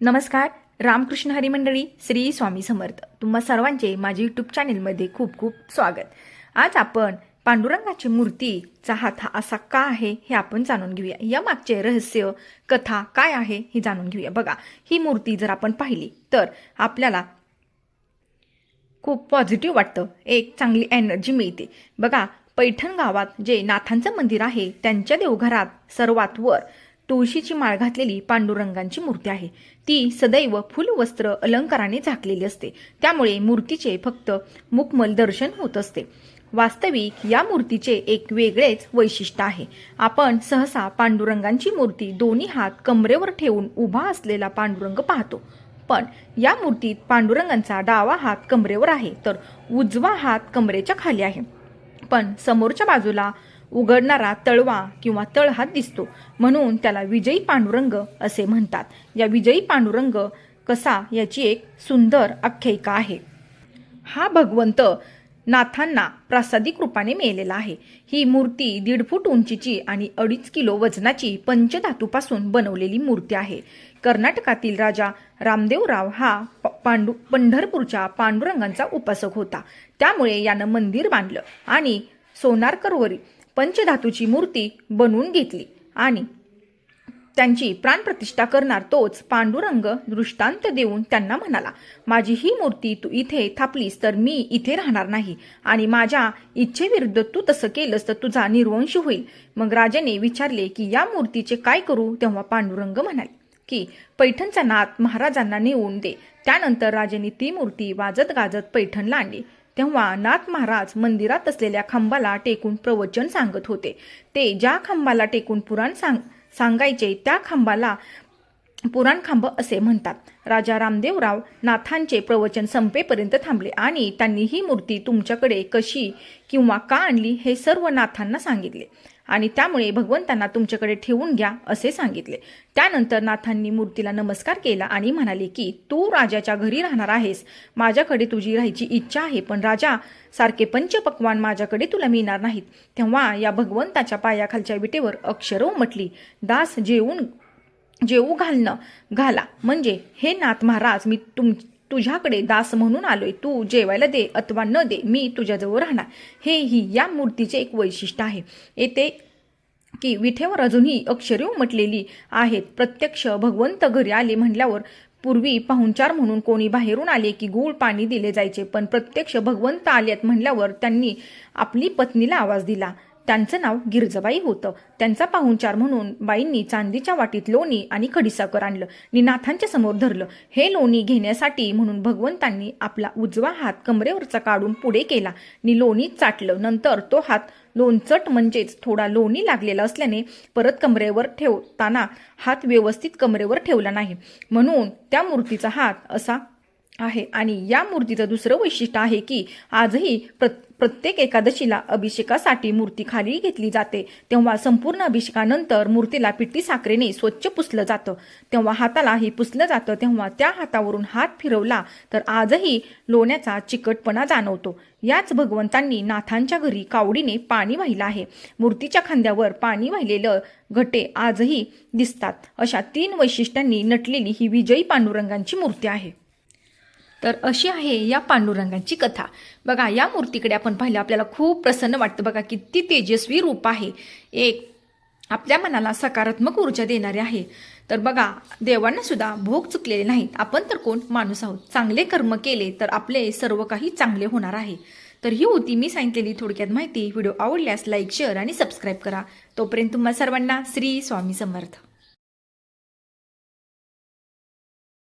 नमस्कार रामकृष्ण हरिमंडळी श्री स्वामी समर्थ. तुम्हा सर्वांचे माझे यूट्यूब चॅनेलमध्ये खूप खूप स्वागत. आज आपण पांडुरंगाची मूर्तीचा हात असा का आहे हे आपण जाणून घेऊया. या मागचे रहस्य कथा काय आहे हे जाणून घेऊया. बघा ही मूर्ती जर आपण पाहिली तर आपल्याला खूप पॉझिटिव्ह वाटतं. एक चांगली एनर्जी मिळते. बघा पैठण गावात जे नाथांचं मंदिर आहे त्यांच्या देवघरात सर्वात वर तुळशीची माळ घातलेली पांडुरंगांची मूर्ती आहे. ती सदैव फुल वस्त्र अलंकाराने झाकलेली असते. त्यामुळे मूर्तीचे फक्त मुकमल दर्शन होत असते. वास्तविक या मूर्तीचे एक वेगळेच वैशिष्ट्य आहे. आपण सहसा पांडुरंगांची मूर्ती दोन्ही हात कमरेवर ठेवून उभा असलेला पांडुरंग पाहतो. पण या मूर्तीत पांडुरंगांचा डावा हात कमरेवर आहे तर उजवा हात कमरेच्या खाली आहे. पण समोरच्या बाजूला उघडणारा तळवा किंवा तळहात दिसतो. म्हणून त्याला विजयी पांडुरंग असे म्हणतात. या विजयी पांडुरंग कसा याची एक सुंदर आख्यायिका आहे. हा भगवंत नाथांना प्रासादिक रूपाने मिळालेला आहे. ही मूर्ती दीड फूट उंचीची आणि अडीच किलो वजनाची पंचधातूपासून बनवलेली मूर्ती आहे. कर्नाटकातील राजा रामदेवराव हा प- पांडू पंढरपूरच्या पांडुरंगांचा उपासक होता. त्यामुळे यानं मंदिर बांधलं आणि सोनारकरवरील पंचधातूची मूर्ती बनवून घेतली आणि त्यांची प्राणप्रतिष्ठा करणार तोच पांडुरंग दृष्टांत देऊन त्यांना म्हणाला माझी ही मूर्ती तू इथे थापलीस तर मी इथे राहणार नाही आणि माझ्या इच्छेविरुद्ध तू तसं केलंस तर तुझा निर्वंश होईल. मग राजाने विचारले की या मूर्तीचे काय करू? तेव्हा पांडुरंग म्हणाले की पैठणचा नाथ महाराजांना नेऊन दे. त्यानंतर राजाने ती मूर्ती वाजत गाजत पैठणला आणली. तेव्हा नाथ महाराज मंदिरात असलेल्या खांबाला टेकून प्रवचन सांगत होते. ते ज्या खांबाला टेकून पुराण सांग सांगायचे त्या खांबाला पुराणखांब असे म्हणतात. राजा रामदेवराव नाथांचे प्रवचन संपेपर्यंत थांबले आणि त्यांनी ही मूर्ती तुमच्याकडे कशी किंवा का आणली हे सर्व नाथांना सांगितले. आणि त्यामुळे भगवंतांना तुमच्याकडे ठेवून घ्या असे सांगितले. त्यानंतर नाथांनी मूर्तीला नमस्कार केला आणि म्हणाले की तू राजाच्या घरी राहणार आहेस. माझ्याकडे तुझी राहायची इच्छा आहे पण राजा सारखे पंचपक्वान माझ्याकडे तुला मिळणार नाहीत. तेव्हा या भगवंताच्या पायाखालच्या विटेवर अक्षर उमटली. दास जेवून जेवू घालणं घाला. म्हणजे हे नाथ महाराज मी तुम तुझ्याकडे दास म्हणून आलोय. तू जेवायला दे अथवा न दे मी तुझ्याजवळ राहणार. हे ही या मूर्तीचे एक वैशिष्ट्य आहे. येथे की विठेवर अजूनही अक्षरे उमटलेली आहेत. प्रत्यक्ष भगवंत घरी आले म्हटल्यावर पूर्वी पाहुणचार म्हणून कोणी बाहेरून आले की गूळ पाणी दिले जायचे पण प्रत्यक्ष भगवंत आलेत म्हणल्यावर त्यांनी आपली पत्नीला आवाज दिला. त्यांचं नाव गिरजबाई होतं. त्यांचा पाहुणचार म्हणून बाईंनी चांदीच्या वाटीत लोणी आणि खडीसाकर आणलं. निनाथांच्या नाथांच्या समोर धरलं. हे लोणी घेण्यासाठी म्हणून भगवंतांनी आपला उजवा हात कमरेवरचा काढून पुढे केला. नि लोणी चाटलं. नंतर तो हात लोणचट म्हणजेच थोडा लोणी लागलेला असल्याने परत कमरेवर ठेवताना हात व्यवस्थित कमरेवर ठेवला नाही. म्हणून त्या मूर्तीचा हात असा आहे. आणि या मूर्तीचं दुसरं वैशिष्ट्य आहे की आजही प्र प्रत्येक एकादशीला अभिषेकासाठी मूर्ती खाली घेतली जाते. तेव्हा संपूर्ण अभिषेकानंतर मूर्तीला पिठी साखरेने स्वच्छ पुसलं जातं. तेव्हा हातालाही पुसलं जातं. तेव्हा त्या हातावरून हात फिरवला तर आजही लोण्याचा चिकटपणा जाणवतो. याच भगवंतांनी नाथांच्या घरी कावडीने पाणी वाहिलं आहे. मूर्तीच्या खांद्यावर पाणी वाहिलेलं घटे आजही दिसतात. अशा तीन वैशिष्ट्यांनी नटलेली ही विजयी पांडुरंगांची मूर्ती आहे. तर अशी आहे या पांडुरंगांची कथा. बघा या मूर्तीकडे आपण पाहिलं आपल्याला खूप प्रसन्न वाटतं बघा किती तेजस्वी रूप आहे. एक आपल्या मनाला सकारात्मक ऊर्जा देणारे आहे. तर बघा देवांना सुद्धा भोग चुकलेले नाहीत. आपण तर कोण? माणूस आहोत. चांगले कर्म केले तर आपले सर्व काही चांगले होणार आहे. तर ही होती मी सांगितलेली थोडक्यात माहिती. व्हिडिओ आवडल्यास लाईक शेअर आणि सबस्क्राईब करा. तोपर्यंत तुम्हाला सर्वांना श्री स्वामी समर्थ.